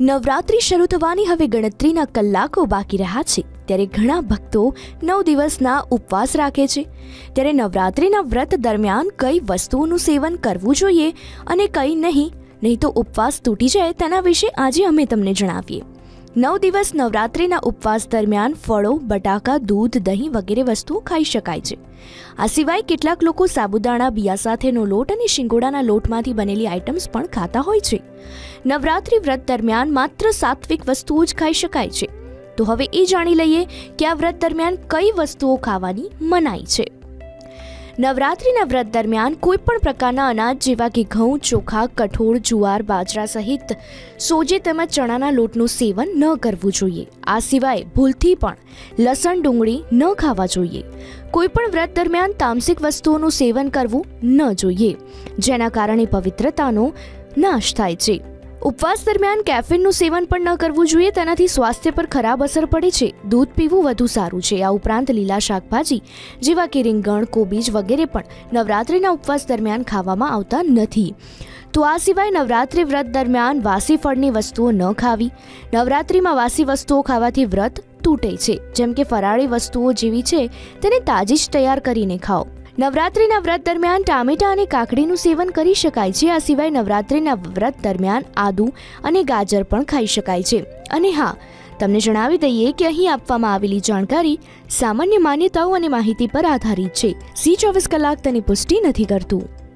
નવરાત્રિ શરૂ થવાની હવે ગણતરીના કલાકો બાકી રહ્યા છે. ત્યારે ઘણા ભક્તો નવ દિવસના ઉપવાસ રાખે છે. ત્યારે નવરાત્રિના વ્રત દરમિયાન કઈ વસ્તુઓનું સેવન કરવું જોઈએ અને કઈ નહીં નહીં તો ઉપવાસ તૂટી જાય તેના વિશે આજે અમે તમને જણાવીએ. નવ દિવસ નવરાત્રિના ઉપવાસ દરમિયાન ફળો, બટાકા, દૂધ, દહીં વગેરે વસ્તુઓ ખાઈ શકાય છે. આ સિવાય કેટલાક લોકો સાબુદાણા, બિયા સાથેનો લોટ અને શિંગોડાના લોટમાંથી બનેલી આઇટમ્સ પણ ખાતા હોય છે. નવરાત્રિ વ્રત દરમિયાન માત્ર સાત્વિક વસ્તુઓ જ ખાઈ શકાય છે. તો હવે એ જાણી લઈએ કે આ વ્રત દરમિયાન કઈ વસ્તુઓ ખાવાની મનાઈ છે. નવરાત્રિના વ્રત દરમિયાન કોઈ પણ પ્રકારના અનાજ જેવા કે ઘઉં, ચોખા, કઠોળ, જુવાર, બાજરા સહિત સોજે તેમજ ચણાના લોટનું સેવન ન કરવું જોઈએ. આ સિવાય ભૂલથી પણ લસણ, ડુંગળી ન ખાવા જોઈએ. કોઈ પણ વ્રત દરમિયાન તામસિક વસ્તુઓનું સેવન કરવું ન જોઈએ, જેના કારણે પવિત્રતાનો નાશ થાય છે. ઉપવાસ દરમિયાન કેફીનનું સેવન પણ ન કરવું જોઈએ, તેનાથી સ્વાસ્થ્ય પર ખરાબ અસર પડે છે. દૂધ પીવું વધુ સારું છે. આ ઉપરાંત લીલા શાકભાજી, જેવા કે રીંગણ, કોબીજ વગેરે પણ નવરાત્રિના ઉપવાસ દરમિયાન ખાવામાં આવતા નથી. તો આ સિવાય નવરાત્રિ વ્રત દરમિયાન વાસી ફળની વસ્તુઓ ન ખાવી. નવરાત્રિમાં વાસી વસ્તુઓ ખાવાથી વ્રત તૂટે છે. જેમ કે ફરાળી વસ્તુઓ જેવી છે, તેને તાજી જ તૈયાર કરીને ખાઓ. નવરાત્રિના વ્રત દરમિયાન ટામેટા અને કાકડીનું સેવન કરી શકાય છે. આ સિવાય નવરાત્રિના વ્રત દરમિયાન આદુ અને ગાજર પણ ખાઈ શકાય છે. અને હા, તમને જણાવી દઈએ કે અહીં આપવામાં આવેલી જાણકારી સામાન્ય માન્યતાઓ અને માહિતી પર આધારિત છે. સી ચોવીસ કલાક તેની પુષ્ટિ નથી કરતું.